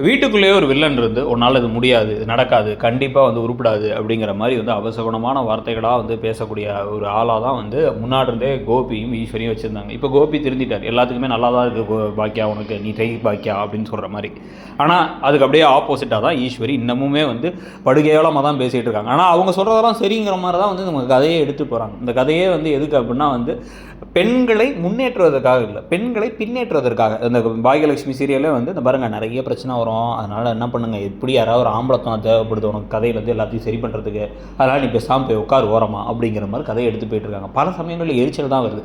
வீட்டுக்குள்ளேயே ஒரு வில்லன் இருந்து உன்னால் இது முடியாது இது நடக்காது கண்டிப்பாக வந்து உருப்பிடாது அப்படிங்கிற மாதிரி வந்து அவசகுணமான வார்த்தைகளாக வந்து பேசக்கூடிய ஒரு ஆளாக தான் வந்து முன்னாடி இருந்தே கோபியும் ஈஸ்வரியும் வச்சுருந்தாங்க. இப்போ கோபி திருந்திட்டார். எல்லாத்துக்குமே நல்லா தான் இருக்குது கோ- பாக்கியா உனக்கு நீ டை பாக்கியா அப்படின்னு சொல்கிற மாதிரி. ஆனால் அதுக்கு அப்படியே ஆப்போசிட்டாக தான் ஈஸ்வரி இன்னமுமே வந்து படுகேவலமாக தான் பேசிகிட்டு இருக்காங்க. ஆனால் அவங்க சொல்கிறதெல்லாம் சரிங்கிற மாதிரி தான் வந்து நம்ம கதையை எடுத்து போகிறாங்க இந்த கதையே வந்து எதுக்கு அப்படின்னா வந்து பெண்களை முன்னேற்றுவதற்காக இல்லை பெண்களை பின்னேற்றுவதற்காக. இந்த பாகியலட்சுமி சீரியலே வந்து இந்த பாருங்க நிறைய பிரச்சனை வரும். அதனால் என்ன பண்ணுங்கள் எப்படி யாராவது ஒரு ஆம்பளத்தனம் தேவைப்படுது உனக்கு கதையிலேருந்து எல்லாத்தையும் சரி பண்ணுறதுக்கு அதனால் நீ பேசாமல் போய் உட்கார் ஓரமா அப்படிங்கிற மாதிரி கதையை எடுத்து போயிட்டுருக்காங்க. பல சமயங்களில் எரிச்சல் தான் வருது.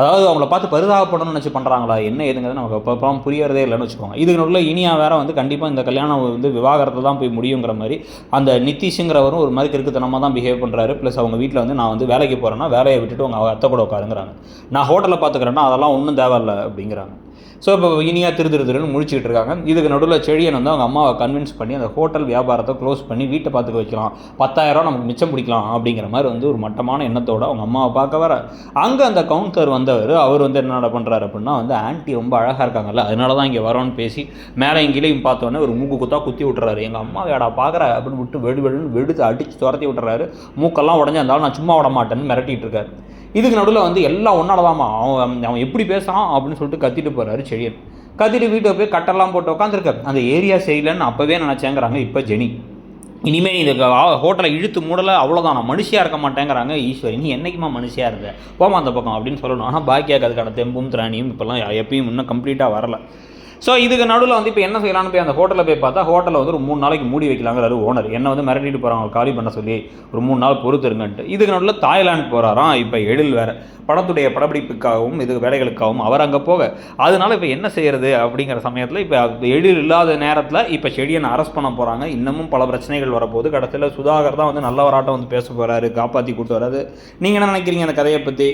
அதாவது அவங்கள பார்த்து பரிதாபப்படணும்னு நினச்சி பண்ணுறாங்களா என்ன ஏதுங்கிறது நமக்கு அப்போ புரியறதே இல்லைன்னு வச்சுக்கோங்க. இதுக்குள்ள நடுவில் இனியா வேற வந்து கண்டிப்பாக இந்த கல்யாணம் வந்து விவாகரத்து தான் போய் முடியுங்கிற மாதிரி அந்த நிதிஷுங்கிறவரும் ஒரு மாதிரி கிறுக்குத்தனமாக தான் பிஹேவ் பண்ணுறாரு ப்ளஸ் அவங்க வீட்டில் வந்து நான் வந்து வேலைக்கு போகிறேன்னா வேலையை விட்டுட்டு உங்கள் அத்தை கூட உட்காருங்கிறாங்க. நான் ஹோட்டலில் பார்த்துக்கிறேன்னா அதெல்லாம் ஒன்றும் தேவையில்லை அப்படிங்கிறாங்க. ஸோ இப்போ இனியாக திரு திரு திருன்னு முழிச்சிட்டு இருக்காங்க. இதுக்கு நடுவில் செழியன் வந்து அவங்க அம்மாவை கன்வின்ஸ் பண்ணி அந்த ஹோட்டல் வியாபாரத்தை க்ளோஸ் பண்ணி வீட்டை பார்த்துக்க வைக்கலாம். பத்தாயிரம் நமக்கு மிச்சம் பிடிக்கலாம் அப்படிங்கிற மாதிரி வந்து ஒரு மட்டமான எண்ணத்தோடு அவங்க அம்மாவை பார்க்க வர. அங்கே அந்த கவுண்டர் வந்தவர் அவர் வந்து என்ன பண்ணுறாரு அப்படின்னா வந்து ஆன்ட்டி ரொம்ப அழகாக இருக்காங்கல்ல அதனால தான் இங்கே வரோன்னு பேசி மேலே எங்கேயும் பார்த்தோன்னே ஒரு மூக்கு குத்தா குத்தி விட்டுறாரு. எங்கள் அம்மா வேடா பார்க்குற அப்படின்னு விட்டு வெடு வெடுன்னு வெடுத்து அடித்து துரத்தி விட்டுறாரு. மூக்கெல்லாம் உடஞ்சி இருந்தாலும் நான் சும்மா விட மாட்டேன்னு மிரட்டிட்டு இருக்காரு. இதுக்கு நடுவில் வந்து எல்லாம் ஒன்னாலதாம்மா அவன் அவன் எப்படி பேசுகிறான் அப்படின்னு சொல்லிட்டு கத்திட்டு போகிறாரு செழியன். கத்திட்டு வீட்டில் போய் கட்டெல்லாம் போட்டு உட்காந்துருக்காரு அந்த ஏரியா சரியில்லைன்னு அப்போவே நினச்சேங்கிறாங்க இப்போ ஜெனி. இனிமேல் இந்த ஹோட்டலை இழுத்து மூடலை அவ்வளோதான் நான் மனுஷியாக இருக்க மாட்டேங்கிறாங்க ஈஸ்வரி. நீ என்றைக்குமா மனுஷியாக இருந்த? போமா அந்த பக்கம் அப்படின்னு சொல்லணும். ஆனால் பாக்கியாக்கு அதுக்கான தெம்பும் திராணியும் இப்போல்லாம் எப்பயும் இன்னும் கம்ப்ளீட்டாக வரல. ஸோ இதுக்கு நடுவில் வந்து இப்போ என்ன செய்யலாம்னு போய் அந்த ஹோட்டலில் போய் பார்த்தா ஹோட்டலில் வந்து ஒரு மூணு நாளைக்கு மூடி வைக்கலாங்கிறாரு ஓனர் என்ன வந்து மிரட்டிட்டு போகிறாங்க காலி பண்ண சொல்லி ஒரு மூணு நாள் பொறுத்துருங்கன்ட்டு. இதுக்கு நடுவில் தாய்லாந்து போகிறாராம் இப்போ எழில் வேறு. படத்துடைய படப்பிடிப்புக்காகவும் இது வேலைகளுக்காகவும் அவர் அங்கே போக. அதனால் இப்போ என்ன செய்கிறது அப்படிங்கிற சமயத்தில் இப்போ எழில் இல்லாத நேரத்தில் இப்போ செடியனை அரெஸ்ட் பண்ண போகிறாங்க இன்னமும் பல பிரச்சனைகள் வரப்போகுது. கடைசியில் சுதாகர் தான் வந்து நல்லவராட்டம் வந்து பேச போகிறாரு காப்பாற்றி கூட்டு வராது நீங்கள் என்ன நினைக்கிறீங்க அந்த கதையை பற்றி